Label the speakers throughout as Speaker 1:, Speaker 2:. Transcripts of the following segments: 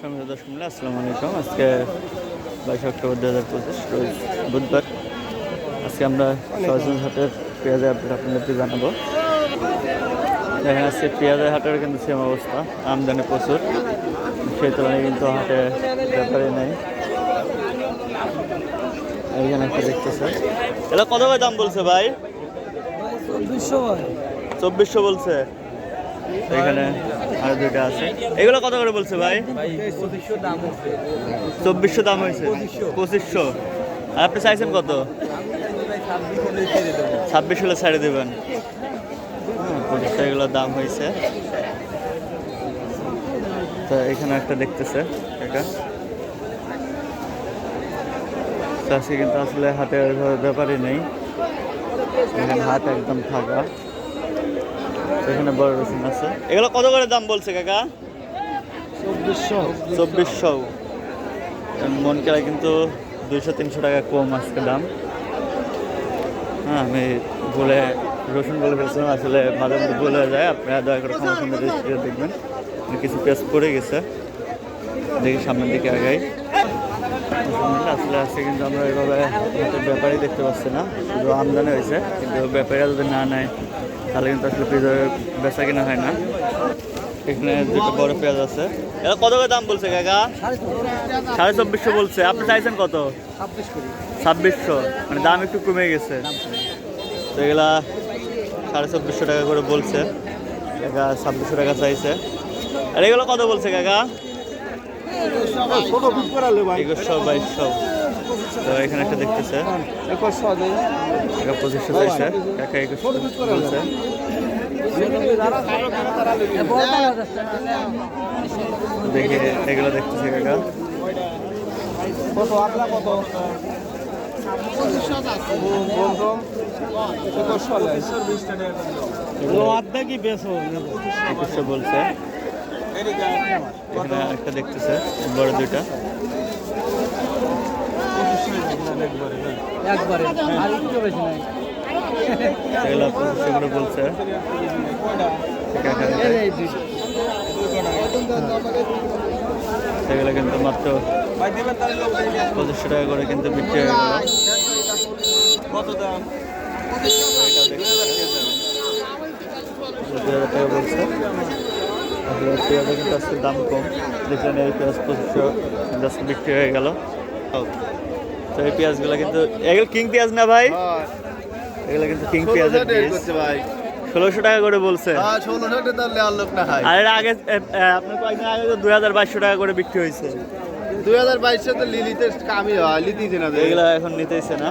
Speaker 1: সম্মানিত দর্শক আসসালামু আলাইকুম। আজকে বাইশে অক্টোবর দু হাজার পঁচিশ রোজ বুধবার। আজকে আমরা সহজগঞ্জ হাটের পেঁয়াজের আপডেট আপনাদেরকে জানাব। দেখেন আজকে পেঁয়াজের হাটের কিন্তু সেম অবস্থা। আমদানি প্রচুর। সেই তুলনায় কিন্তু হাটে ব্যাপারে নেই। এইখানে একটা দেখতেছে। এটা কত দাম বলছে ভাই?
Speaker 2: চব্বিশশো
Speaker 1: চব্বিশশো বলছে। এখানে আরও দুইটা আছে। এগুলো কত করে বলছে ভাই? চব্বিশশো দাম হয়েছে। পঁচিশশো। আর আপনি চাইছেন কত? ছাব্বিশ হলে ছাড়ে দেবেন। হ্যাঁ, পঁচিশশো এগুলোর দাম হয়েছে। তো এখানে একটা দেখতেছে এটা আজকে কিন্তু আসলে ওইভাবে ব্যাপারই নেই। এখানে হাট একদম তো এখানে বড় রসুন আছে। এগুলো কত করে দাম বলছে কাকা?
Speaker 2: চব্বিশশো।
Speaker 1: চব্বিশশো। মন কেলা কিন্তু দুইশো তিনশো টাকা কম আজকে দাম। হ্যাঁ আমি বলে রসুন বলে ফেলছিলাম আসলে মাঝে মধ্যে ভুল হয়ে যায় আপনারা দয়া করে ক্ষমা সুন্দর দেখবেন। কিছু পেঁয়াজ পড়ে গেছে। দেখি সামনের দিকে আগাই। আসলে আজকে কিন্তু আমরা হাতের ব্যাপারই দেখতে পাচ্ছি না। শুধু আমদানি হয়েছে, কিন্তু ব্যাপারীরা যদি না নেয়, তাহলে কিন্তু আসলে পেঁয়াজ বেচা কিনা হয় না। এখানে দুটো বড় পেঁয়াজ আছে। এটা কত করে দাম বলছে কাকা? সাড়ে চব্বিশশো বলছে। আপনি চাইছেন কত? ছাব্বিশশো। মানে দাম একটু কমে গেছে। তো এগুলা সাড়ে চব্বিশশো টাকা করে বলছে। কাকা, ছাব্বিশশো টাকা চাইছে। আর এগুলো কত বলছে কাকা?
Speaker 2: ছোট পিস করালে ভাই।
Speaker 1: একুশশো বাইশশো তো এখানে একটা দেখতেছে।
Speaker 2: একুশশো দেয়
Speaker 1: কাকা পঁচিশশো চাইছে কাকা একুশশো বলছে দেখি এগুলো দেখতেছে কাকা।
Speaker 2: কত? আপনার কত
Speaker 1: একুশশো বলছে। এখানে একটা দেখতেছে বড় দুইটা। করে বলছে। সেগুলো কিন্তু মাত্র পঁচিশশো টাকা করে কিন্তু বিক্রি হয়ে গেল।
Speaker 2: কত দাম
Speaker 1: টাকা বলছে। পেঁয়াজের কিন্তু আজকে দাম কম দেখলেন এই পেঁয়াজ পঁচিশশো আজকে বিক্রি হয়ে গেল। তো এই পেঁয়াজগুলো কিন্তু এগুলো কিং পেঁয়াজ না ভাই? এগুলো কিন্তু কিং পেঁয়াজ ভাই। ষোলোশো টাকা করে বলছে। আর এর আগে আপনার কয়েকদিন আগে তো দুই হাজার বাইশশো টাকা করে বিক্রি হয়েছে।
Speaker 3: দুই হাজার বাইশে তো লিলিতে কামই হয় লিতিছে না
Speaker 1: এগুলো এখন নিতেইছে না।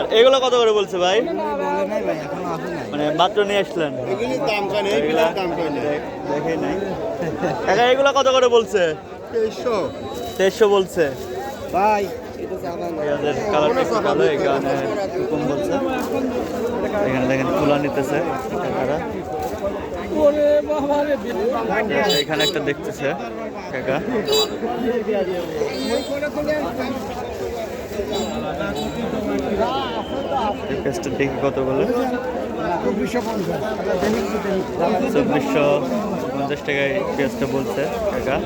Speaker 1: আর এগুলো কত করে বলছে ভাই?
Speaker 2: বলে নাই ভাই এখন আসে নাই
Speaker 1: মানে মাত্র নিয়ে আসলেন দেখেই নাই। এগুলো কত করে বলছে?
Speaker 3: তেইশশো।
Speaker 1: তেইশশো বলছে।
Speaker 2: ভাই।
Speaker 1: এখানে দেখেন তুলা নিতেছে। কাকারা। এখানে একটা দেখতেছে কাকা এই পেঁয়াজটা দেখি কত বলে? চব্বিশশো পঞ্চাশ টাকায় পেঁয়াজটা বলছে কাকা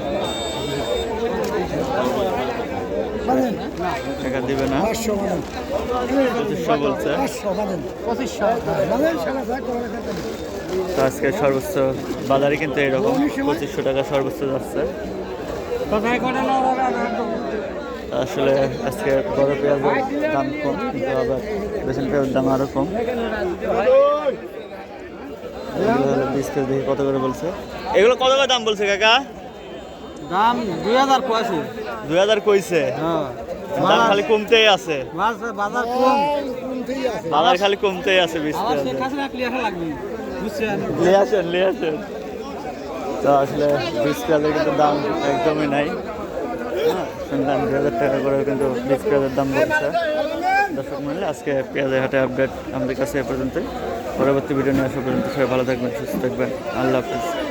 Speaker 1: টাকা দিবে না। পঁচিশশো বলছে। তো আজকে সর্বোচ্চ বাজারে কিন্তু এরকম পঁচিশশো টাকা সর্বোচ্চ যাচ্ছে। আসলে আজকে বড় পেঁয়াজের দাম কম কিন্তু আবার বেসন পেঁয়াজের দাম আরও কম। এগুলো বিশ কেজি দেখি কত করে বলছে? এগুলো কত করে দাম বলছে কাকা?
Speaker 2: দাম দুই হাজার পয়সা
Speaker 1: দুই হাজার কইছে?
Speaker 2: হ্যাঁ।
Speaker 1: দাম খালি কমতেই আছে।
Speaker 2: বাজার কম।
Speaker 1: বাজার খালি কমতেই আছে বিশ
Speaker 2: আবার
Speaker 1: নিয়ে আসেন নিয়ে আসেন। তো আসলে বিশ কিন্তু দাম একদমই নাই। হ্যাঁ শুনলাম দুই হাজার টাকা করে কিন্তু বিশ দাম বলছে। দর্শক মূল্যে আজকে পেঁয়াজের হাটে আপডেট আমাদের কাছে এ পর্যন্তই। পরবর্তী ভিডিও নিয়ে আসা পর্যন্ত সবাই ভালো থাকবেন, সুস্থ থাকবেন। আল্লাহ হাফিজ।